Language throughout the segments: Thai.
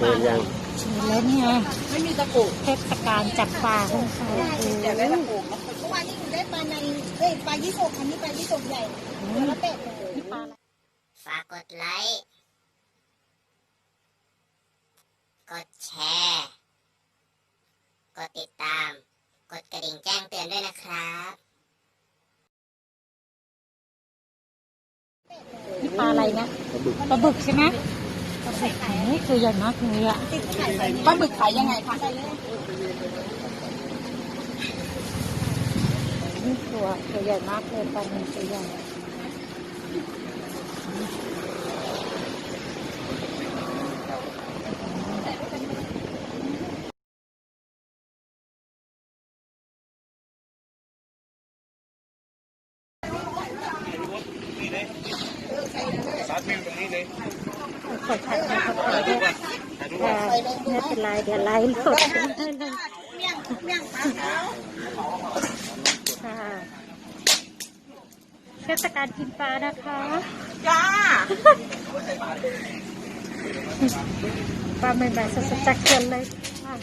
เดินยังชิมแล้วเนี่ยไม่มีตะกุกเทศกาลจับปลาของเขาอยากได้ตะกุกนะเมื่อวานนี้หนูได้ปลาในเอ้ยปลายี่สกอันนี้ปลายี่สกใหญ่ตัวละเป็ดเลยนี่ปลาอะไรฝากกดไลค์กดแชร์ กดติดตาม กดกระดิ่งแจ้งเตือนด้วยนะครับนี่ปลาอะไรนะปลาบึกใช่ไหมปลาบึก นี่คือใหญ่มากเลยอะปลาบึกขายยังไงคะนี่ตัวตัวใหญ่มากเลยปลาหนึ่งตัวใหญ่สาธิตตรงนี้เลย ขอถ่ายรูปถ่ายรูปค่ไม่เป็นไรเดี๋ยวไลฟ์สดได้เลยเมี่ยงเมี่ยงปลาขาวค่ะเทศกาลกินปลานะคะจ้าปลาใหม่ๆสดๆจากเขื่อนเลยค่ะ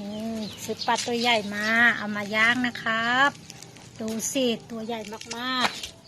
เอ๊ะตัดอืมซื้อปลาตัวใหญ่มา เอามาย่างนะครับ ดูสิ ตัวใหญ่มากๆ